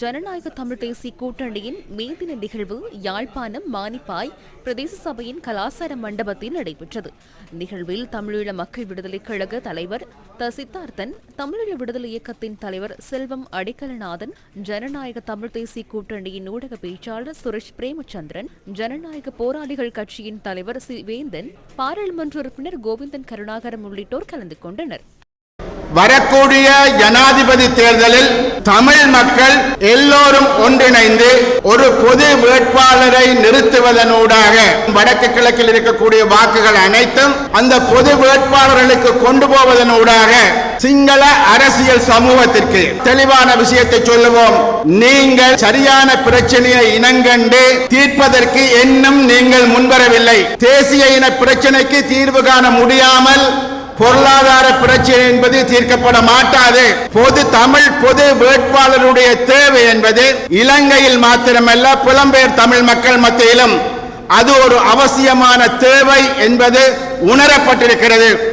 ஜனநாயக தமிழ் தேசிய கூட்டணியின் மேதின நிகழ்வு யாழ்ப்பாணம் மானிப்பாய் பிரதேச சபையின் கலாசார மண்டபத்தில் நடைபெற்றது. நிகழ்வில் தமிழீழ மக்கள் விடுதலை கழக தலைவர் த சித்தார்த்தன் தமிழீழ விடுதலை இயக்கத்தின் தலைவர் செல்வம் அடிக்கலநாதன் ஜனநாயக தமிழ் தேசிய கூட்டணியின் ஊடக பேச்சாளர் சுரேஷ் பிரேமச்சந்திரன் ஜனநாயக போராளிகள் கட்சியின் தலைவர் சி வேந்தன் பாராளுமன்ற உறுப்பினர் கோவிந்தன் கருணாகரம் உள்ளிட்டோர் கலந்து கொண்டனர். வரக்கூடிய ஜனாதிபதி தேர்தலில் தமிழ் மக்கள் எல்லோரும் ஒன்றிணைந்து ஒரு பொது வேட்பாளரை நிறுத்துவதனூடாக வடக்கு கிழக்கில் இருக்கக்கூடிய வாக்குகள் அனைத்தும் அந்த பொது வேட்பாளர்களுக்கு கொண்டு போவதனூடாக சிங்கள அரசியல் சமூகத்திற்கு தெளிவான விஷயத்தை சொல்லுவோம். நீங்கள் சரியான பிரச்சனையை இனங்கண்டு தீர்ப்பதற்கு இன்னும் நீங்கள் முன்வரவில்லை. தேசிய இன பிரச்சனைக்கு தீர்வு காண முடியாமல் பொருளாதார பிரச்சனை என்பது தீர்க்கப்பட மாட்டாது. பொது தமிழ் பொது வேட்பாளருடைய தேவை என்பது இலங்கையில் மாத்திரமல்ல புலம்பெயர் தமிழ் மக்கள் மத்தியிலும். அது ஒரு அவசியமான தேவை என்பது உணரப்பட்டிருக்கிறது.